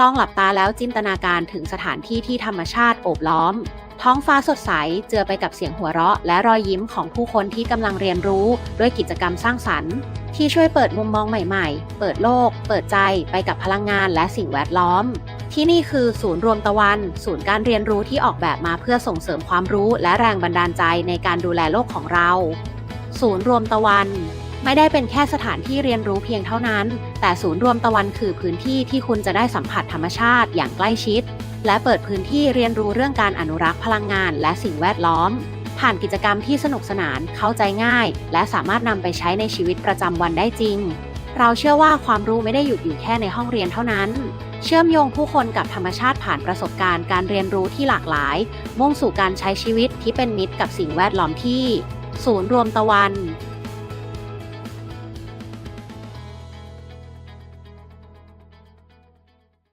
ลองหลับตาแล้วจินตนาการถึงสถานที่ที่ธรรมชาติโอบล้อม ท้องฟ้าสดใสเจือไปกับเสียงหัวเราะ และรอยยิ้มของผู้คนที่กำลังเรียนรู้ ด้วยกิจกรรมสร้างสรรค์ ที่ช่วยเปิดมุมมองใหม่ๆ เปิดโลก เปิดใจไปกับพลังงานและสิ่งแวดล้อม ที่นี่คือศูนย์รวมตะวัน ศูนย์การเรียนรู้ที่ออกแบบมาเพื่อส่งเสริมความรู้ และแรงบันดาลใจในการดูแลโลกของเรา ศูนย์รวมตะวัน ไม่ได้เป็นแค่สถานที่เรียนรู้เพียงเท่านั้น แต่ศูนย์รวมตะวันคือพื้นที่ที่คุณจะได้สัมผัสธรรมชาติอย่างใกล้ชิด และเปิดพื้นที่เรียนรู้เรื่องการอนุรักษ์พลังงาน และสิ่งแวดล้อม ผ่านกิจกรรมที่สนุกสนาน เข้าใจง่าย และสามารถนำไปใช้ในชีวิตประจำวันได้จริง เราเชื่อว่าความรู้ไม่ได้หยุดอยู่แค่ในห้องเรียนเท่านั้น เชื่อมโยงผู้คนกับธรรมชาติผ่านประสบการณ์การเรียนรู้ที่หลากหลาย มุ่งสู่การใช้ชีวิตที่เป็นมิตรกับสิ่งแวดล้อมที่ ศูนย์รวมตะวัน